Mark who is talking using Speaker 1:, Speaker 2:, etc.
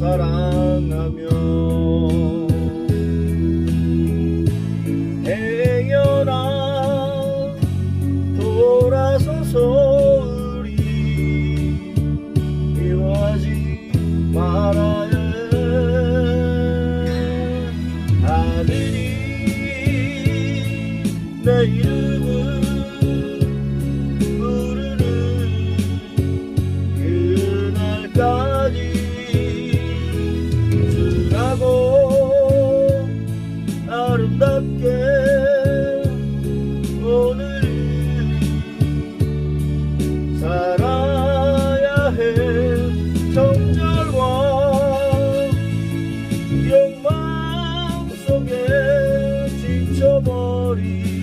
Speaker 1: 사랑하며 행여나 돌아서서 우리 미워하지 말아야 해 하늘이 내 이름을 오늘을 살아야 해. 정절과 욕망 속에 지쳐버린